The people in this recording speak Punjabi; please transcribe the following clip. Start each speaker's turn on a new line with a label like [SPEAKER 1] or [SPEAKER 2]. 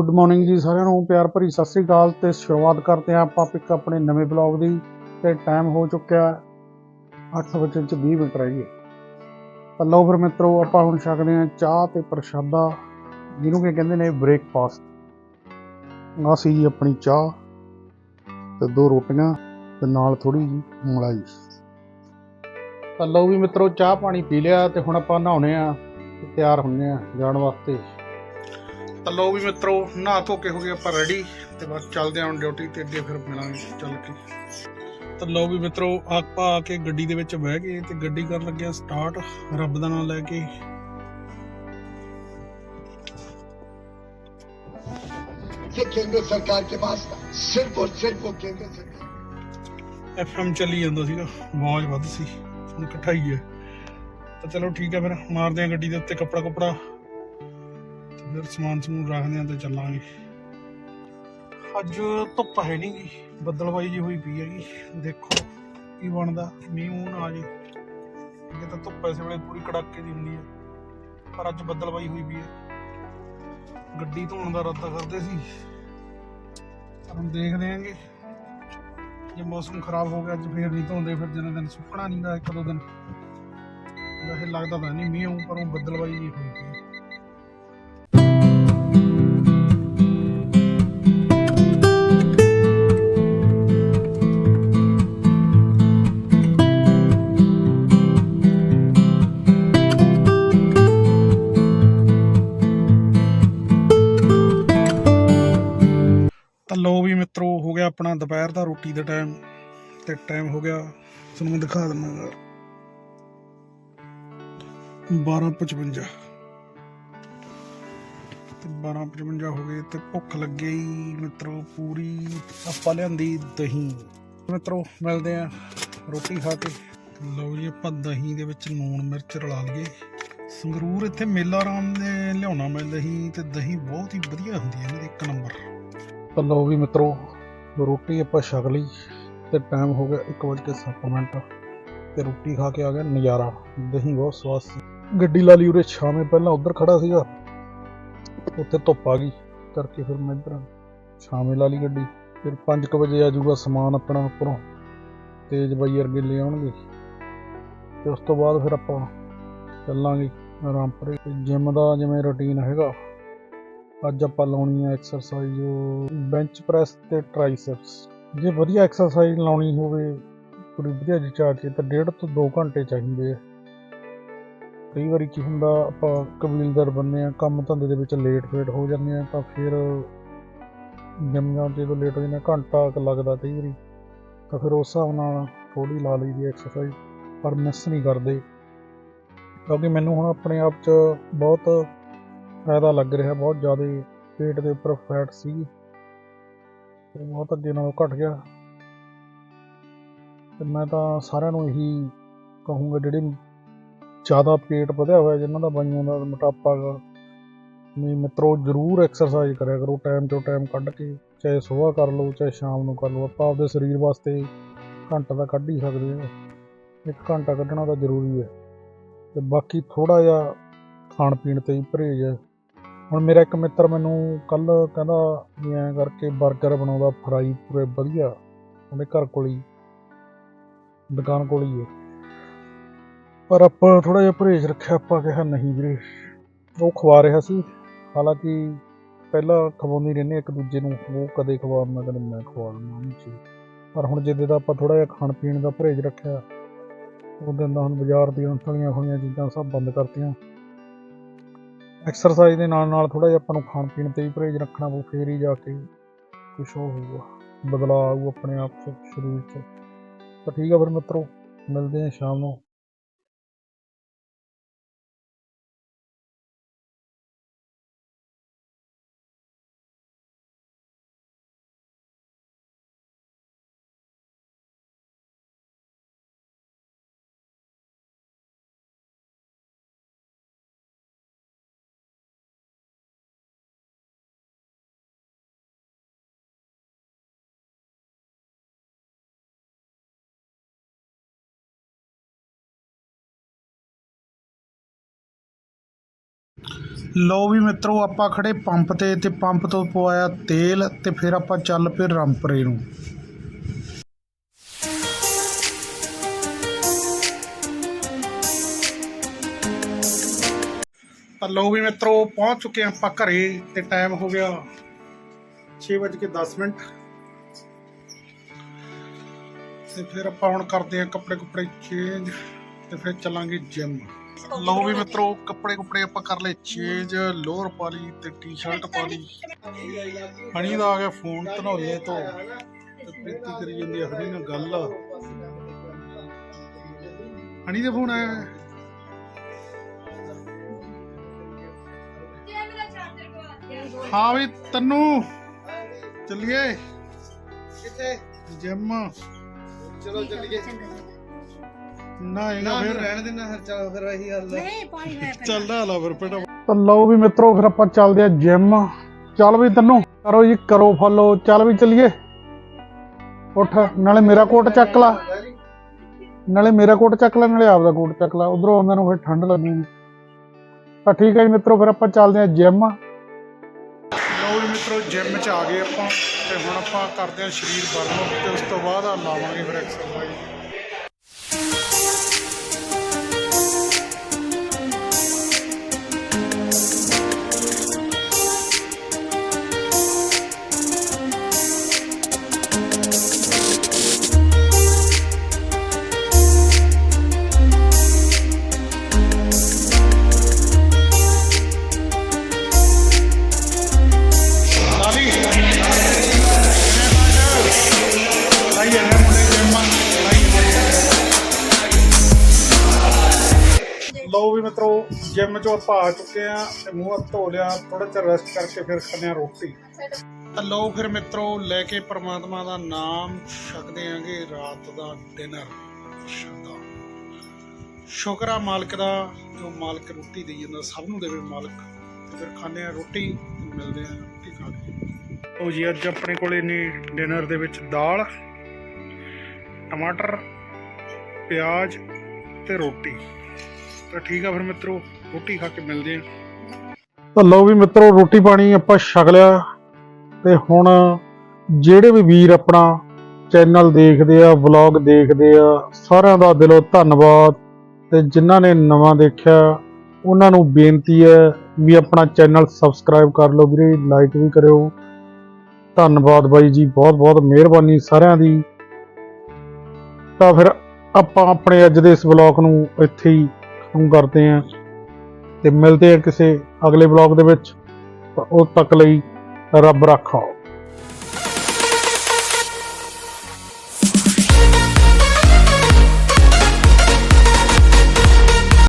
[SPEAKER 1] ਗੁੱਡ ਮਾਰਨਿੰਗ ਜੀ ਸਾਰਿਆਂ ਨੂੰ, ਪਿਆਰ ਭਰੀ ਸਤਿ ਸ੍ਰੀ ਅਕਾਲ ਤੇ ਸ਼ੁਰੂਆਤ ਕਰਦੇ ਹਾਂ ਆਪਾਂ ਇੱਕ ਆਪਣੇ ਨਵੇਂ ਬਲੌਗ ਦੀ ਤੇ ਟਾਈਮ ਹੋ ਚੁੱਕਿਆ 8 ਵਜੇ ਚ 20 ਮਿੰਟ ਰਹਿ ਗਏ। ਤਾਂ ਲਓ ਫਿਰ ਮਿੱਤਰੋ, ਆਪਾਂ ਹੁਣ ਛਕਦੇ ਹਾਂ ਚਾਹ ਤੇ ਪ੍ਰਸ਼ਾਦਾ, ਜਿਹਨੂੰ ਕਿ ਕਹਿੰਦੇ ਨੇ ਬ੍ਰੇਕਫਾਸਟ ਆਹ ਸੀ ਜੀ ਆਪਣੀ ਚਾਹ ਤੇ ਦੋ ਰੋਟੀਆਂ ਤੇ ਨਾਲ ਥੋੜੀ ਜੀ ਮਲਾਈ। ਤਾਂ ਲਓ ਵੀ ਮਿੱਤਰੋ, ਚਾਹ ਪਾਣੀ ਪੀ ਲਿਆ ਤੇ ਹੁਣ ਆਪਾਂ ਨਹਾਉਣੇ ਆ ਤਿਆਰ ਹੁੰਨੇ ਆ ਜਾਣ ਵਾਸਤੇ। ਤਾਂ ਲਓ ਵੀ ਮਿੱਤਰੋ ਨਹਾ ਧੋ ਕੇ ਹੋ ਗਏ ਆਪਾਂ ਰੈਡੀ ਤੇ ਬਸ ਚੱਲਦੇ ਹਾਂ ਡਿਊਟੀ ਤੇ ਅੱਗੇ ਫਿਰ ਮਿਲਾਂਗੇ ਚੱਲ ਕੇ ਤਾਂ ਲਓ ਵੀ ਮਿੱਤਰੋ ਆਪਾਂ ਆ ਕੇ ਗੱਡੀ ਦੇ ਵਿੱਚ ਬਹਿ ਗਏ ਤੇ ਗੱਡੀ ਕਰਨ ਲੱਗਿਆ ਸਟਾਰਟ ਰੱਬ ਦਾ ਨਾਮ ਲੈ ਕੇ
[SPEAKER 2] ये केंद्र सरकार के पास सिर्फ और सिर्फ वो केंद्र सरकार
[SPEAKER 1] ਐਫਐਮ ਚੱਲੀ ਜਾਂਦਾ ਸੀਗਾ ਆਵਾਜ਼ ਵੱਧ ਸੀ ਹੁਣ ਇਕੱਠਾ ਹੀ ਹੈ ਤਾਂ ਚਲੋ ਠੀਕ ਹੈ ਫਿਰ ਮਾਰਦੇ ਹਾਂ ਗੱਡੀ ਦੇ ਉੱਤੇ ਕੱਪੜਾ ਕੁਪੜਾ ਤੇ ਫਿਰ ਸਮਾਨ ਸਮੂਨ ਰੱਖਦੇ ਹਾਂ ਤੇ ਚੱਲਾਂਗੇ। ਅੱਜ ਧੁੱਪ ਹੈ ਨਹੀਂ ਗੀ, ਬੱਦਲਵਾਈ ਜੀ ਹੋਈ ਪਈ ਹੈਗੀ। ਦੇਖੋ ਕੀ ਬਣਦਾ, ਮੀਂਹ ਮੂੰਹ ਆ ਜੇ ਇਹ ਤਾਂ ਧੁੱਪ ਐਸੇ ਵੇਲੇ ਪੂਰੀ ਕੜਾਕੇ ਦੀ ਹੁੰਦੀ ਹੈ, ਪਰ ਅੱਜ ਬੱਦਲਵਾਈ ਹੋਈ ਪਈ ਹੈ। ਗੱਡੀ ਧੋਣ ਦਾ ਇਰਾਦਾ ਕਰਦੇ ਸੀ। ਪਰ ਹੁਣ ਦੇਖਦੇ ਆਂਗੇ, ਜੇ ਮੌਸਮ ਖਰਾਬ ਹੋ ਗਿਆ, ਅੱਜ ਫੇਰ ਨਹੀਂ ਧੋਂਦੇ, ਫਿਰ ਜਿੰਨੇ ਦਿਨ ਸੁੱਕਣਾ ਨਹੀਂਗਾ ਇੱਕ ਦੋ ਦਿਨ। ਵੈਸੇ ਲੱਗਦਾ ਤਾਂ ਨਹੀਂ ਮੀਂਹ ਆਊ, ਪਰ ਉਹ ਬੱਦਲਵਾਈ ਜੀ ਹੋਈ ਪਈ ਆਪਣਾ ਦੁਪਹਿਰ ਦਾ ਰੋਟੀ ਦਾ ਟਾਈਮ ਤੇ ਟਾਈਮ ਹੋ ਗਿਆ। ਤੁਹਾਨੂੰ ਮੈਂ ਦਿਖਾ ਦਿੰਦਾ 12:55 ਤੇ 12:55 ਹੋ ਗਏ ਤੇ ਭੁੱਖ ਲੱਗੀ ਮਿੱਤਰੋ ਪੂਰੀ। ਆਪਾਂ ਲਿਆਂਦੀ ਦਹੀਂ। ਮਿੱਤਰੋ ਮਿਲਦੇ ਆ ਰੋਟੀ ਖਾ ਕੇ। ਲਓ ਜੀ, ਆਪਾਂ ਦਹੀਂ ਦੇ ਵਿੱਚ ਲੂਣ ਮਿਰਚ ਰਲਾ ਲਈਏ। ਸੰਗਰੂਰ ਇੱਥੇ ਮੇਲਾ ਰਾਮ ਦੇ ਲਿਆਉਣਾ ਮੈਂ ਦਹੀਂ ਤੇ ਦਹੀਂ ਬਹੁਤ ਹੀ ਵਧੀਆ ਹੁੰਦੀ ਹੈ ਇਹਨਾਂ ਦੀ ਇੱਕ ਨੰਬਰ। ਤਾਂ ਲਓ ਵੀ ਮਿੱਤਰੋ ਰੋਟੀ ਆਪਾਂ ਛਕ ਲਈ ਤੇ ਟਾਈਮ ਹੋ ਗਿਆ 1:07 ਮਿੰਟ ਤੇ ਰੋਟੀ ਖਾ ਕੇ ਆ ਗਿਆ ਨਜ਼ਾਰਾ। ਦਹੀਂ ਬਹੁਤ ਸਵਾਦ ਸੀ। ਗੱਡੀ ਲਾ ਲਈ ਉਰੇ, ਛਾਵੇਂ ਪਹਿਲਾਂ ਉੱਧਰ ਖੜਾ ਸੀਗਾ। ਉੱਥੇ ਧੁੱਪ ਆ ਗਈ, ਕਰਕੇ ਫਿਰ ਮੈਂ ਇੱਧਰ ਛਾਵੇਂ ਲਾ ਲਈ ਗੱਡੀ। ਫਿਰ 5:00 ਵਜੇ ਆ ਜਾਊਗਾ ਸਮਾਨ ਆਪਣਾ ਉੱਪਰੋਂ, ਤੇਜ ਬਾਈ ਅਰਗੇ ਲੈ ਆਉਣਗੇ। ਤੇ ਉਸ ਤੋਂ ਬਾਅਦ ਫਿਰ ਆਪਾਂ ਚੱਲਾਂਗੇ ਰਾਮਪੁਰੇ। ਜਿਮ ਦਾ ਜਿਵੇਂ ਰੁਟੀਨ ਹੈਗਾ ਅੱਜ ਆਪਾਂ ਲਾਉਣੀ ਹੈ ਐਕਸਰਸਾਈਜ਼ ਬੈਂਚ ਪ੍ਰੈਸ ਤੇ ਟ੍ਰਾਈਸੈਪਸ ਜੇ ਵਧੀਆ ਐਕਸਰਸਾਈਜ਼ ਲਾਉਣੀ ਹੋਵੇ, ਪੂਰੀ ਵਧੀਆ ਰਿਚਾਰਜ ਤਾਂ ਡੇਢ ਤੋਂ 2 ਘੰਟੇ ਚਾਹੀਦੇ ਆ। ਕਈ ਵਾਰੀ ਕੀ ਹੁੰਦਾ, ਆਪਾਂ ਕਬੀਲਦਾਰ ਬੰਨੇ ਆ, ਕੰਮ ਧੰਦੇ ਦੇ ਵਿੱਚ ਲੇਟ ਫੇਟ ਹੋ ਜਾਂਦੇ ਆ, ਤਾਂ ਫਿਰ ਜਿਮ ਜਾਣ ਤੇ ਜਦੋਂ ਲੇਟ ਹੋ ਜਾਂਦਾ ਘੰਟਾ ਕੁ ਲੱਗਦਾ ਕਈ ਵਾਰੀ, ਤਾਂ ਫਿਰ ਉਸ ਹਿਸਾਬ ਨਾਲ ਥੋੜੀ ਲਾ ਲਈਦੀ ਐਕਸਰਸਾਈਜ਼ ਪਰ ਮਿਸ ਨਹੀਂ ਕਰਦੇ। ਕਿਉਂਕਿ ਮੈਨੂੰ ਹੁਣ ਆਪਣੇ ਆਪ 'ਚ ਬਹੁਤ ਫਾਇਦਾ ਲੱਗ ਰਿਹਾ, ਬਹੁਤ ਜ਼ਿਆਦਾ ਪੇਟ ਦੇ ਉੱਪਰ ਫੈਟ ਸੀ। ਤੇ ਬਹੁਤ ਅੱਗੇ ਨਾਲੋਂ ਘਟ ਗਿਆ। ਤੇ ਮੈਂ ਤਾਂ ਸਾਰਿਆਂ ਨੂੰ ਇਹੀ ਕਹੂੰਗਾ, ਜਿਹੜੇ ਜ਼ਿਆਦਾ ਪੇਟ ਵਧਿਆ ਹੋਇਆ, ਜਿਨ੍ਹਾਂ ਦਾ ਬਾਈਆਂ ਦਾ ਮੋਟਾਪਾ ਗਾ, ਵੀ ਮਿੱਤਰੋ ਜ਼ਰੂਰ ਐਕਸਰਸਾਈਜ਼ ਕਰਿਆ ਕਰੋ ਟਾਈਮ ਤੋਂ ਟਾਈਮ ਕੱਢ ਕੇ, ਚਾਹੇ ਸਵੇਰ ਕਰ ਲਓ, ਚਾਹੇ ਸ਼ਾਮ ਨੂੰ ਕਰ ਲਓ, ਆਪਾਂ ਆਪਦੇ ਸਰੀਰ ਵਾਸਤੇ ਘੰਟਾ ਤਾਂ ਕੱਢ ਹੀ ਸਕਦੇ ਹਾਂ। ਇੱਕ ਘੰਟਾ ਕੱਢਣਾ ਤਾਂ ਜ਼ਰੂਰੀ ਹੈ। ਤੇ ਬਾਕੀ ਥੋੜਾ ਜਿਹਾ ਖਾਣ ਪੀਣ ਤੇ ਹੀ ਪਰਹੇਜ਼ ਹੈ। ਹੁਣ ਮੇਰਾ ਇੱਕ ਮਿੱਤਰ ਮੈਨੂੰ ਕੱਲ ਕਹਿੰਦਾ ਵੀ ਐਂ ਕਰਕੇ 버ਗਰ ਬਣਾਉਂਦਾ ਫਰਾਈ ਪੂਰੇ ਵਧੀਆ, ਉਹਦੇ ਘਰ ਕੋਲ ਹੀ, ਦੁਕਾਨ ਕੋਲ ਹੀ ਹੈ। ਪਰ ਆਪਾਂ ਥੋੜਾ ਜਿਹਾ ਪਰਹੇਜ਼ ਰੱਖਿਆ, ਆਪਾਂ ਕਿਹਾ ਨਹੀਂ ਵੀਰੇ, ਉਹ ਖਵਾ ਰਿਹਾ ਸੀ। ਹਾਲਾਂਕਿ ਪਹਿਲਾਂ ਖਵਾਉਂਦੇ ਰਹਿੰਦੇ ਇੱਕ ਦੂਜੇ ਨੂੰ, ਉਹ ਕਦੇ ਖਵਾਉਂਦਾ ਕਦੇ ਮੈਂ ਖਵਾ ਦਿੰਦਾ, ਉਹਨੂੰ ਚੀਜ਼। ਪਰ ਹੁਣ ਜਿੱਦੇ ਦਾ ਆਪਾਂ ਥੋੜਾ ਜਿਹਾ ਖਾਣ ਪੀਣ ਦਾ ਪਰਹੇਜ਼ ਰੱਖਿਆ ਉਹ ਦਿਨ ਦਾ ਹੁਣ ਬਾਜ਼ਾਰ ਦੀਆਂ ਤਲੀਆਂ ਹੋਈਆਂ ਚੀਜ਼ਾਂ ਸਭ ਬੰਦ ਕਰਤੀਆਂ। ਐਕਸਰਸਾਈਜ਼ ਦੇ ਨਾਲ ਨਾਲ ਥੋੜਾ ਜਿਹਾ ਆਪਾਂ ਨੂੰ ਖਾਣ ਪੀਣ ਤੇ ਵੀ ਪਰਹੇਜ਼ ਰੱਖਣਾ ਪਊ, ਫੇਰ ਹੀ ਜਾ ਕੇ ਕੁਛ ਉਹ ਹੋਊਗਾ, ਬਦਲਾਅ ਆਊ ਆਪਣੇ ਆਪ 'ਚ, ਸਰੀਰ 'ਚ। ਤਾਂ ਠੀਕ ਆ ਫਿਰ ਮਿੱਤਰੋ, ਮਿਲਦੇ ਹਾਂ ਸ਼ਾਮ ਨੂੰ। ਲਓ ਵੀ ਮਿੱਤਰੋ, ਆਪਾਂ ਖੜੇ ਪੰਪ ਤੇ ਤੇ ਪੰਪ ਤੋਂ ਪਵਾਇਆ ਤੇਲ ਤੇ ਫਿਰ ਆਪਾਂ ਚੱਲ ਪਏ ਰੰਪਰੇ ਨੂੰ। ਤਾਂ ਲਓ ਵੀ ਮਿੱਤਰੋ, ਪਹੁੰਚ ਚੁੱਕੇ ਹਾਂ ਆਪਾਂ ਘਰੇ ਤੇ ਟਾਈਮ ਹੋ ਗਿਆ 6:10 ਮਿੰਟ। ਤੇ ਫਿਰ ਆਪਾਂ ਹੁਣ ਕਰਦੇ ਹਾਂ ਕੱਪੜੇ ਕੁਪੜੇ ਚੇਂਜ ਤੇ ਫਿਰ ਚੱਲਾਂਗੇ ਜਿਮ ਲਓ ਵੀ ਮਿੱਤਰੋ ਕੱਪੜੇ ਕੁਪੜੇ ਆਪਾਂ ਕਰ ਲਏ ਚੇਂਜ ਲੋਅਰ ਪਾ ਲਈ ਤੇ ਟੀ-ਸ਼ਰਟ ਪਾ ਲਈ। ਹਣੀ ਦਾ ਆ ਗਿਆ ਫੋਨ ਧਨੌਲੇ ਤੋਂ। ਤੇ ਪ੍ਰੀਤੀ ਕਰੀ ਜਾਂਦੀ ਆ ਹਣੀ ਨਾਲ ਗੱਲ ਹਣੀ ਦਾ ਫੋਨ ਆਇਆ। ਹੈ? ਹਾਂ ਵੀ ਤੈਨੂੰ। ਚੱਲੀਏ।
[SPEAKER 3] ਕਿੱਥੇ?
[SPEAKER 1] ਜਿਮ।
[SPEAKER 3] ਚਲੋ ਚੱਲੀਏ।
[SPEAKER 1] ਨਾ
[SPEAKER 3] ਨਾ ਫਿਰ ਰਹਿਣ ਦੇਣਾ ਫਿਰ ਚਲੋ ਫਿਰ ਇਹੀ ਹੱਲ ਹੈ
[SPEAKER 4] ਨਹੀਂ ਪਾਣੀ ਹੋਇਆ ਪਿਆ
[SPEAKER 1] ਚੱਲਦਾ ਲਾ ਫਿਰ ਪੇਟਾ। ਤਾਂ ਲਓ ਵੀ ਮਿੱਤਰੋ ਫਿਰ ਆਪਾਂ ਚੱਲਦੇ ਆ ਜਿਮ ਚੱਲ ਵੀ ਤੈਨੂੰ ਕਰੋ ਜੀ ਕਰੋ ਫੋਲੋ ਚੱਲ ਵੀ ਚੱਲੀਏ। ਉੱਠ ਨਾਲੇ ਮੇਰਾ ਕੋਟ ਚੱਕ ਲਾ। ਨਾਲੇ ਮੇਰਾ ਕੋਟ ਚੱਕ ਲੈ ਨਾਲੇ ਆਪਦਾ ਕੋਟ ਚੱਕ ਲਾ। ਉਧਰੋਂ ਆਉਂਦੇ ਨੂੰ ਫਿਰ ਠੰਡ ਲੱਗੂਗੀ ਤਾਂ ਠੀਕ ਹੈ ਜੀ ਮਿੱਤਰੋ ਫਿਰ ਆਪਾਂ ਚੱਲਦੇ ਆ ਜਿਮ ਲਓ ਵੀ ਮਿੱਤਰੋ ਜਿਮ 'ਚ ਆ ਗਏ ਆਪਾਂ ਤੇ ਹੁਣ ਆਪਾਂ ਕਰਦੇ ਆ ਸਰੀਰ ਬਰਨ ਤੇ ਉਸ ਤੋਂ ਬਾਅਦ ਆ ਲਾਵਾਂਗੇ ਫਿਰ ਐਕਸਰਸਾਈਜ਼ ਲਓ ਵੀ ਮਿੱਤਰੋ, ਜਿਮ ਚੋਂ ਆਪਾਂ ਆ ਚੁੱਕੇ ਆ ਤੇ ਮੂੰਹ ਹੱਥ ਧੋ ਲਿਆ ਥੋੜਾ ਜਿਹਾ ਰੈਸਟ ਕਰਕੇ ਫਿਰ ਖਾਂਦੇ ਆ ਰੋਟੀ। ਤਾਂ ਲਓ ਫਿਰ ਮਿੱਤਰੋ, ਲੈ ਕੇ ਪ੍ਰਮਾਤਮਾ ਦਾ ਨਾਮ ਛਕਦੇ ਆਂਗੇ ਰਾਤ ਦਾ ਡਿਨਰ ਸ਼ੁਕਰ ਆ ਮਾਲਕ ਦਾ, ਜੋ ਮਾਲਕ ਰੋਟੀ ਦੇਈ ਜਾਂਦਾ, ਸਭ ਨੂੰ ਦੇਵੇ ਮਾਲਕ। ਫਿਰ ਖਾਂਦੇ ਆ ਰੋਟੀ ਮਿਲਦੇ ਆ ਰੋਟੀ ਖਾ ਕੇ। ਉਹ ਜੀ, ਅੱਜ ਆਪਣੇ ਕੋਲੇ ਨੇ ਡਿਨਰ ਦੇ ਵਿੱਚ ਦਾਲ, ਟਮਾਟਰ, ਪਿਆਜ਼ ਤੇ ਰੋਟੀ। ਤਾਂ ਠੀਕ ਆ, ਫਿਰ ਮਿੱਤਰੋ, ਰੋਟੀ ਖਾ ਕੇ ਮਿਲਦੇ ਆ ਤਾਂ ਲਓ ਵੀ ਮਿੱਤਰੋ, ਰੋਟੀ ਪਾਣੀ ਆਪਾਂ ਛਕ ਲਿਆ। ਤੇ ਹੁਣ ਜਿਹੜੇ ਵੀ ਵੀਰ ਆਪਣਾ ਚੈਨਲ ਦੇਖਦੇ ਆ, ਵਲੌਗ ਦੇਖਦੇ ਆ, ਸਾਰਿਆਂ ਦਾ ਦਿਲੋਂ ਧੰਨਵਾਦ। ਤੇ ਜਿਨ੍ਹਾਂ ਨੇ ਨਵਾਂ ਦੇਖਿਆ, ਉਹਨਾਂ ਨੂੰ ਬੇਨਤੀ ਹੈ ਵੀ ਆਪਣਾ ਚੈਨਲ ਸਬਸਕ੍ਰਾਈਬ ਕਰ ਲਓ ਵੀਰੇ, ਲਾਈਕ ਵੀ ਕਰਿਓ। ਧੰਨਵਾਦ ਬਾਈ ਜੀ ਬਹੁਤ ਬਹੁਤ ਮਿਹਰਬਾਨੀ ਸਾਰਿਆਂ ਦੀ। ਤਾਂ ਫਿਰ ਆਪਾਂ ਆਪਣੇ ਅੱਜ ਦੇ ਇਸ ਵਲੌਗ ਨੂੰ ਇੱਥੇ ਹੀ ਖਤਮ ਕਰਦੇ ਹਾਂ ਤੇ ਮਿਲਦੇ ਹਾਂ ਕਿਸੇ ਅਗਲੇ ਵਲੌਗ ਦੇ ਵਿੱਚ, ਤਾਂ ਉਦ ਤੱਕ ਲਈ ਰੱਬ ਰੱਖਾ।